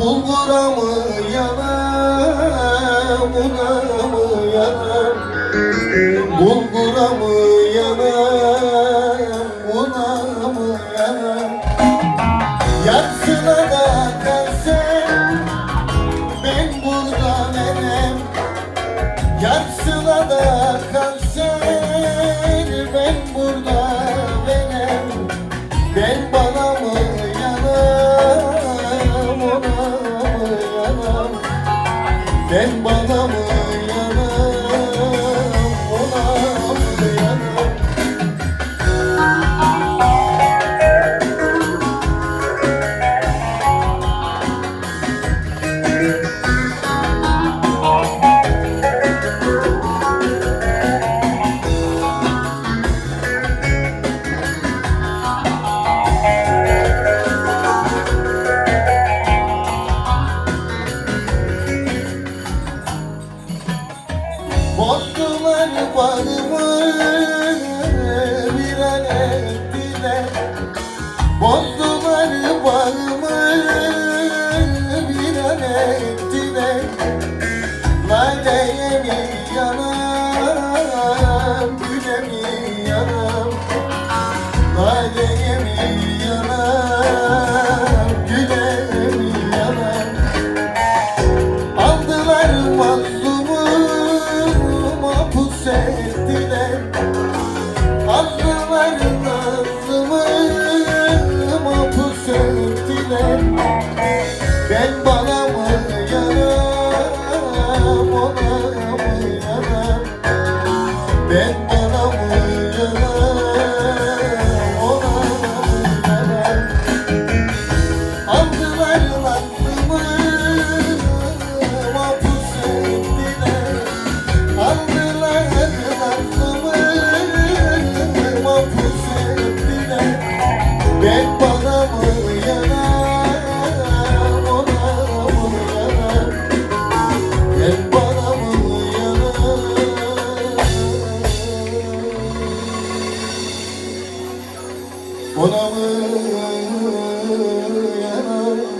Bulgura mı yanam, una mı yanam Bulgura mı yanam, una mı yanam Yatsına da kalsam ben burada verem Yatsına da kalsam Ben bana mı yanam, Bozdular bağımı bir an ettiler. Bozdular bağımı bir an ettiler. Laleye mi yanam, Ben bana mı yanam ona mı yanam Ben ona mı yanam